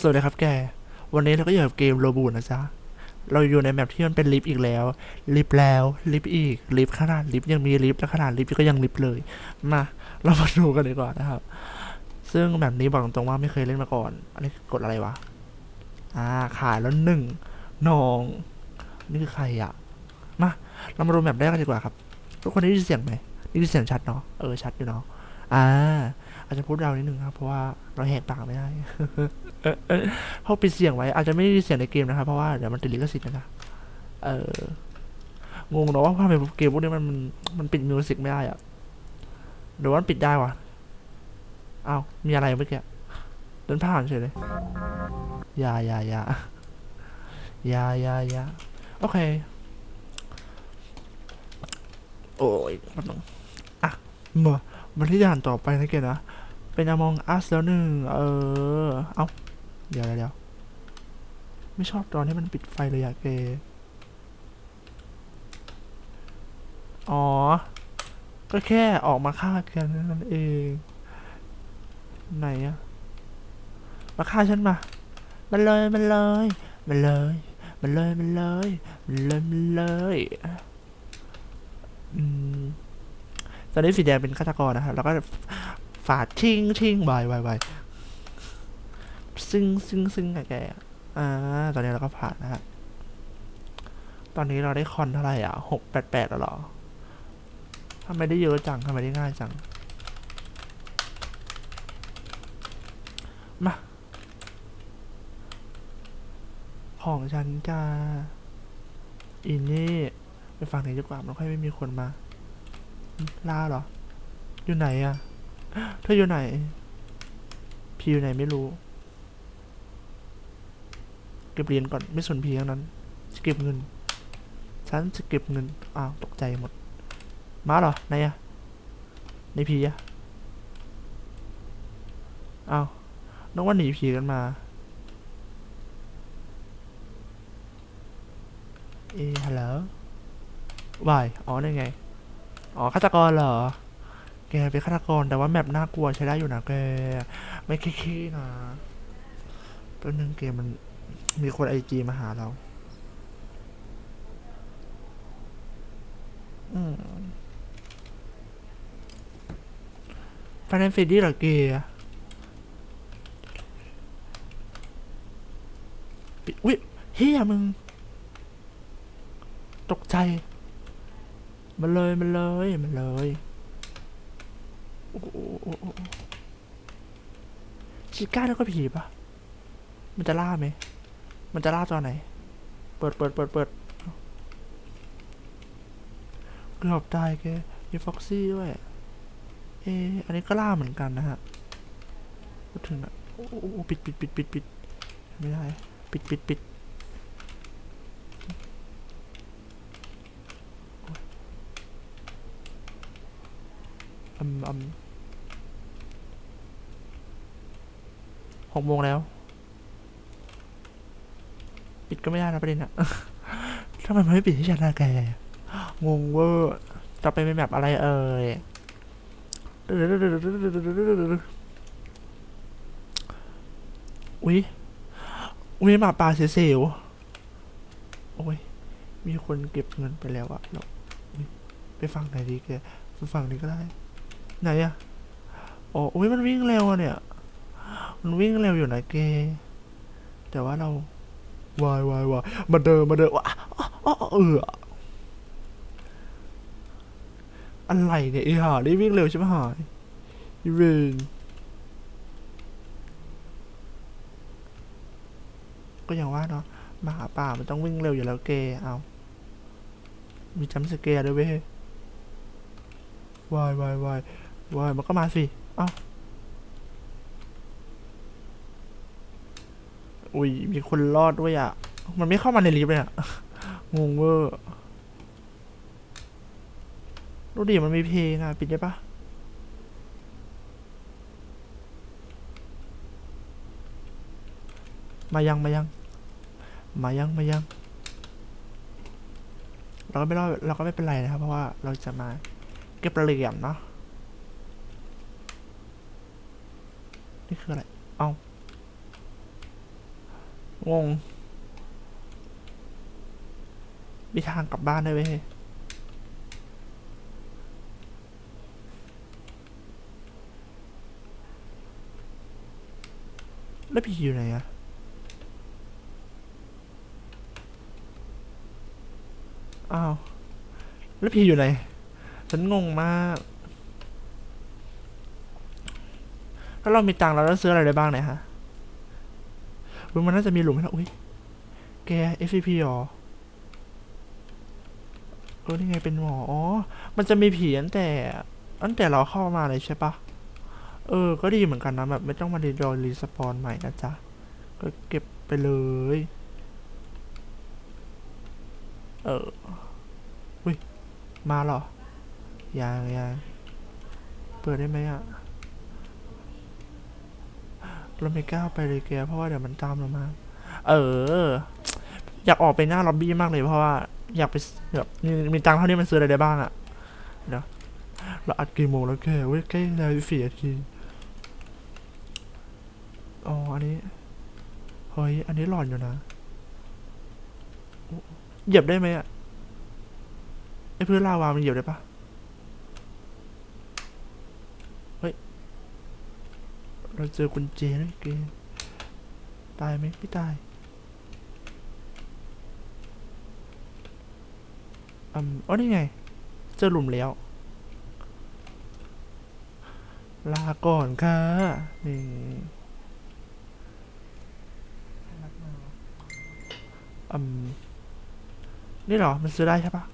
สวัสดีครับแก วันนี้เราก็อยู่กับเกมโรบูนะจ๊ะ เราอยู่ในแมปที่มันเป็นลิฟต์อีกแล้ว ลิฟต์แล้ว ลิฟต์อีก ลิฟต์ขนาดลิฟต์ยังมีลิฟต์และขนาดลิฟต์ก็ยังลิฟต์เลย มา เรามาดูกันดีกว่านะครับ ซึ่งแบบนี้บอกตรงๆว่าไม่เคยเล่นมาก่อน อันนี้กดอะไรวะ อ่า ขายแล้วหนึ่งน้อง นี่คือใครอะมา เรามาดูแมปแรกกันดีกว่าครับ ทุกคนได้ยินเสียงไหมได้ยินเสียงชัดเนาะ เออ ชัดอยู่เนาะ อ่าอาจจะพูดเรานิดนึงครับ เพราะว่าเราแหกปากไม่ได้เพราะปิดเสียงไว้ อาจจะไม่ได้เสียงในเกมนะครับ เพราะว่าเดี๋ยวมันติดลิขสิทธิ์นะเอองงเนอะว่าทำไมเกมพวกนี้มันมันปิดมิวสิกไม่ได้อะหรือว่ามันปิดได้วะอ้าวมีอะไรเมื่อกี้เดินผ่านเฉยเลยยายายายายายาโอเค โอ้ยมันต้องอะมา มาที่ด่านต่อไปนะเกดนะ เป็นอมองอัสแล้วหนึ่งเออ เอาเดี๋ยวเดี๋ยวเดี๋ยวไม่ชอบตอนที่มันปิดไฟเลยอะเกอ๋อ ก็แค่ออกมาฆ่ากันนั่นเอง ไหนอะมาฆ่าฉันมา มันเลย มันเลย มันเลย มันเลย มันเลย มันเลยมันเลย อืม ตอนนี้สีแดงเป็นฆาตกรนะครับ แล้วก็ฝาดชิงชิงวายวายวายซึ่งซึ่งซึ่งอะแกอ่า ตอนนี้เราก็ผ่านนะฮะ ตอนนี้เราได้คอนเท่าไหร่อะหกแปดแปดแล้วหรอทำไมได้เยอะจังทำไมได้ง่ายจัง มา ของฉันจ้าอินนี่ ไปฟังไหนดีกว่า มันค่อยไม่มีคนมา ล่าเหรอ อยู่ไหนอะเธออยู่ไหน พีอยู่ไหนไม่รู้ เก็บเหรียญก่อนไม่สนพีทั้งนั้นจะเก็บเงิน ฉันจะเก็บเงิน อ้าวตกใจหมด มาเหรอไหนอะในพีอะอ้าวนึกว่าหนีผีกันมา เอะฮัลโหลวายอ๋อนี่ไง อ๋อฆาตกรเหรอ แกเป็นฆาตกรแต่ว่าแมปน่ากลัวใช้ได้อยู่นะแก ไม่ขี้ๆนะแป๊บนึงเกมมันมีคนไอจีมาหาเรา อืมฟนนเฟดดี้เหรอเกย์อะปิดอุ๊ยเฮียมึง ตกใจ มันเลยมันเลยมันเลยโอ้โหชิก้าแล้วก็ผีปะมันจะล่าไหม มันจะล่าตอนไหน เปิดเปิดเปิดเปิดเกือบตายแกมีฟ็อกซี่ด้วย เอออันนี้ก็ล่าเหมือนกันนะฮะพูดถึงอะ โอ้โหโอ้โหปิดปิดปิดปิดปิดไม่ได้ ปิดปิดปิด อืมอืมหกโมงแล้ว ปิดก็ไม่ได้นะประเด็นอะทำไมมันไม่ปิดที่ฉันนะแกงงเวอร์จะไปเป็นแบบอะไรเอ่ยอุ้ยอุ้ยหมาป่าเสียวๆโอ้ย มีคนเก็บเงินไปแล้วอะเราไปฟังไหนดีแกไปฟังนี้ก็ได้ ไหนอะอ๋ออุ้ยมันวิ่งเร็วอะเนี่ย มันวิ่งเร็วอยู่นะแกแต่ว่าเราวายวายวายมาเดินมาเดินว้าอ้อเอออะไรเนี่ยไอ้ห่านี่วิ่งเร็วใช่ไหมหายอีเวนก็อย่างว่าเนาะมาหาป่ามันต้องวิ่งเร็วอยู่แล้วเกเอา มีจัมสเกร์ด้วยเว้ยวายวายวาย วายมันก็มาสิ เอ้า อุ้ย มีคนรอดด้วยอะ มันไม่เข้ามาในลิฟต์เลยอะ งงเวอร์ดูดิมันมีเพลงอะ ปิดได้ปะมายังมายัง มายังมายัง เราก็ไม่รอดเราก็ไม่เป็นไรนะครับ เพราะว่าเราจะมาเก็บเหลี่ยมเนาะ นี่คืออะไร เอางง มีทางกลับบ้านได้เว้ยแล้วพีอยู่ไหนอะอ้าว แล้วพีอยู่ไหน ฉันงงมาก แล้วเรามีตังค์เราจะซื้ออะไรได้บ้างเนี่ยฮะอุ๊ยมันน่าจะมีหลุมให้เราอุ้ยแก FCP หรอเออนี่ไงเป็นหมออ๋อ มันจะมีผีตั้งแต่ตั้งแต่เราเข้ามาเลยใช่ปะเออ ก็ดีเหมือนกันนะแบบไม่ต้องมาดีดอรีสปอนใหม่นะจ๊ะ ก็เก็บไปเลย เอออุ้ย มาหรอ ยังยังเปิดได้ไหมอะ เราไม่กล้าไปเลยแกเพราะว่าเดี๋ยวมันตามเรามา เออ อยากออกไปหน้าล็อบบี้มากเลยเพราะว่า อยากไปแบบมีมีตังค์เท่านี้มันซื้ออะไรได้บ้างอะเดี๋ยวเราอัดกี่โมงแล้วแกเว้ยใกล้แล้วอีสี่นาทีอ๋ออันนี้เฮ้ยอันนี้หลอนอยู่นะเหยียบได้ไหมอะไอ้พื้นลาวามันเหยียบได้ปะเฮ้ย เราเจอกุญแจแล้วเกมตายไหมไม่ตายอืมอ๋อนี่ไง เจอหลุมแล้ว ลาก่อนค่ะนี่อืมนี่เหรอ มันซื้อได้ใช่ปะ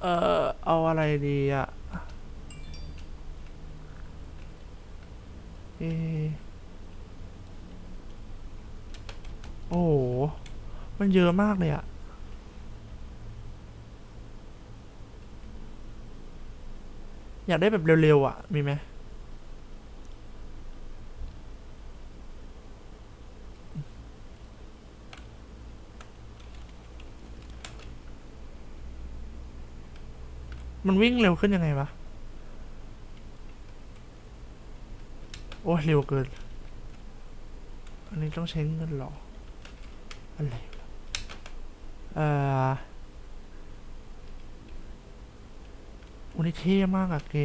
เออเอาอะไรดีอะเอะ โอ้โห มันเยอะมากเลยอะอยากได้แบบเร็วๆอะมีไหมมันวิ่งเร็วขึ้นยังไงวะ โอ้ยเร็วเกิน อันนี้ต้องใช้เงินหรอ อะไรเอ่อวันนี้เท่มากอะแก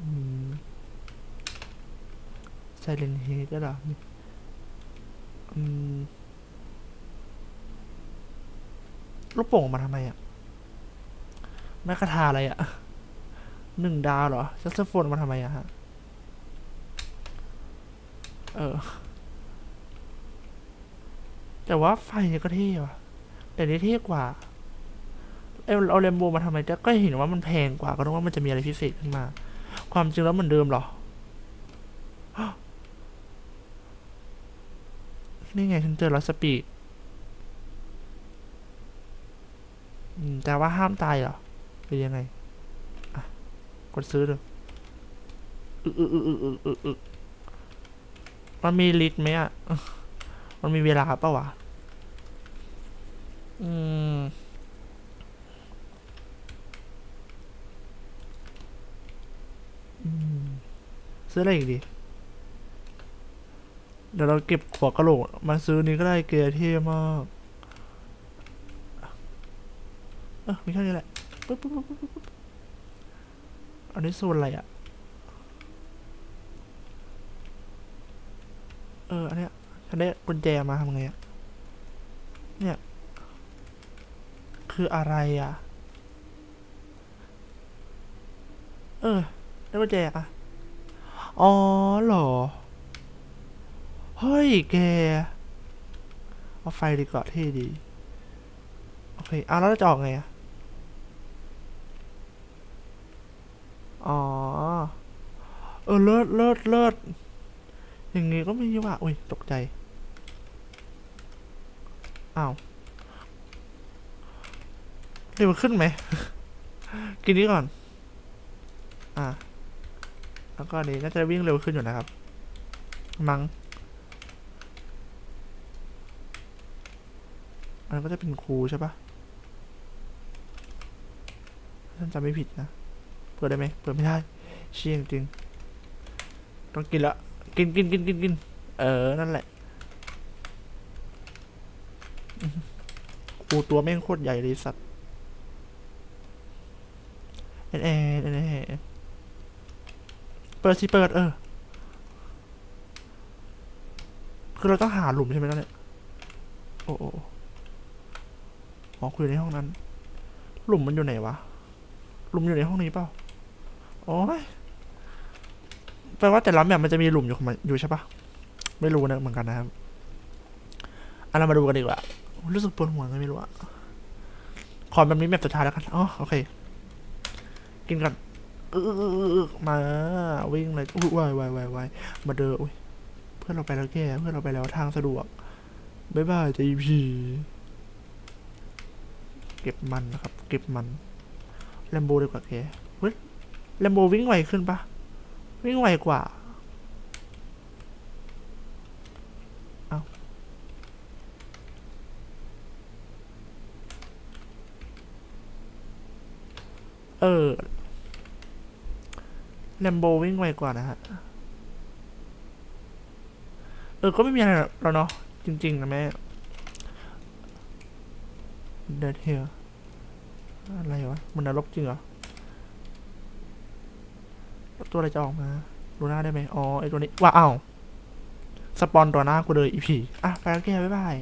อืมไซเลนเฮดเหรออืมลูกโป่งมาทำไมอะแม่คาถาอะไรอะ หนึ่งดาวเหรอซักโซโฟนมาทำไมอะฮะ เออ แต่ว่าไฟเนี่ยก็เท่ว่ะ แต่นี่เท่กว่า เอยเอาเลมโบมาทำไมแต่ก็เห็นว่ามันแพงกว่าก็นึกว่ามันจะมีอะไรพิเศษขึ้นมา ความจริงแล้วเหมือนเดิมเหรอ นี่ไงฉันเจอลัสปีดแต่ว่าห้ามตายเหรอหรือยังไง กดซื้อเลยอึอึอึอึอึอึอึมันมีลิตรไหมอะ มันมีเวลาปล่าวะ อืมซื้ออะไรอีกดี เดี๋ยวเราเก็บหัวกระโหลก มาซื้อนี้ก็ได้เกียร์เท่มากเออมีแค่นี้แหละ ปึ๊บปึ๊บปึ๊บปึ๊บปึ๊บ อันนี้โซนอะไรอะเออ อันเนี้ยฉันได้กุญแจมาทำไงอะเนี่ย คืออะไรอะเออ ได้กุญแจอะอ๋อเหรอ เฮ้ย แก เอาไฟดีกว่าเท่ดี โอเค เอาแล้วเราจะออกไงอะ อ๋อ เออ เลิศเลิศเลิศอย่างงี้ก็ไมีว่ะอุ้ย ตกใจ อ้าวเดี๋ยวมันขึ้นไหม กินนี้ก่อน อะแล้วก็นี้น่าจะวิ่งเร็วขึ้นอยู่นะครับ มังอันมันก็จะเป็นครูใช่ปะถ้าฉันจำไม่ผิดนะ เปิดได้ไหมเปิดไม่ได้เชี่ยจริงต้องกินละกินกินกินกินกินเออ นั่นแหละกูตัวแม่งโคตรใหญ่เลยสัตว์เอ็นเอ็นเอ็นเอ็นเปิดสิเปิดเออ คือเราต้องหาหลุมใช่ไหมนั่นเนี่ย โอ้โอ้โอ้อ๋อคุยในห้องนั้น หลุมมันอยู่ไหนวะ หลุมอยู่ในห้องนี้เปล่า โอ้ยแปลว่าแต่ละแบบมันจะมีหลุมอยู่ของมันอยู่ใช่ปะไม่รู้นะเหมือนกันนะครับอันเรามาดูกันดีกว่า รู้สึกปวดหัวไงไม่รู้อะขอแบบนี้แบบสุดท้ายแล้วกันอ๋อโอเค กินกันออมาวิ่งเลยอุ้ยวายวายวายวายมาเดินอุ้ยเพื่อนเราไปแล้วแกเพื่อนเราไปแล้วทางสะดวกบ๊ายบายจีพีเก็บมันนะครับ เก็บมันแลมโบดีกว่าแกเฮ้ย ลมโบวิ่งไวขึ้นปะวิ่งไวกว่าเอาเออแลมโบวิ่งไวกว่านะฮะ เออ ก็ไม่มีอะไรแล้วเนาะ จริง ๆ นะแม่ เดดเฮียอะไรวะ มันนรกจริงเหรอ ตัวอะไรจะออกมาดูหน้าได้ไหมอ๋อไอตัวนี้ว้าเอ้าสปอนตัวหน้ากูเลยอีพีอะไปแล้วแกบ๊ายบาย